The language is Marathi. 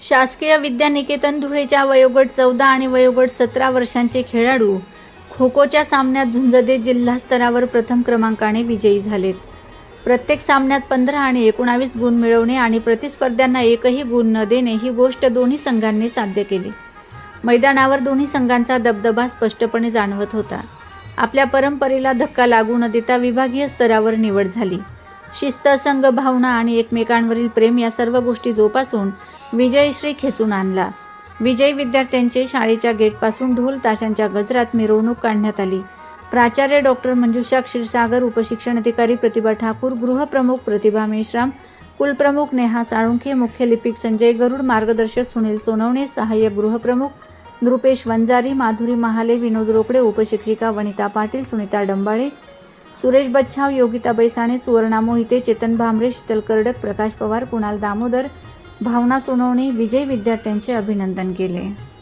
शासकीय विद्यानिकेतन धुळेच्या वयोगट चौदा आणि वयोगट सतरा वर्षांचे खेळाडू खो खोच्या सामन्यात झुंज देत जिल्हा स्तरावर प्रथम क्रमांकाने विजयी झालेत. प्रत्येक सामन्यात पंधरा आणि एकोणावीस गुण मिळवणे आणि प्रतिस्पर्ध्यांना एकही गुण न देणे ही गोष्ट दोन्ही संघांनी साध्य केली. मैदानावर दोन्ही संघांचा दबदबा स्पष्टपणे जाणवत होता. आपल्या परंपरेला धक्का लागू न देता विभागीय स्तरावर निवड झाली. शिस्त संघ भावना आणि एकमेकांवरील प्रेम या सर्व गोष्टी जोपासून विजयश्री खेचून आणला. विजयी विद्यार्थ्यांचे शाळेच्या गेटपासून ढोल ताशांच्या गजरात मिरवणूक काढण्यात आली. प्राचार्य डॉक्टर मंजुषा क्षीरसागर उपशिक्षण अधिकारी प्रतिभा ठाकूर गृहप्रमुख प्रतिभा मेश्राम कुलप्रमुख नेहा साळुंखे मुख्य लिपिक संजय गरुड मार्गदर्शक सुनील सोनवणे सहाय्यक गृहप्रमुख नृपेश वंजारी माधुरी महाले विनोद रोकडे उपशिक्षिका वनिता पाटील सुनीता डंबाळे सुरेश बच्छाव योगिता बैसाणे सुवर्णा मोहिते चेतन भांबरे शीतल कर्डक प्रकाश पवार कुणाल दामोदर भावना सोनवणे विजय विद्यार्थ्यांचे अभिनंदन केले.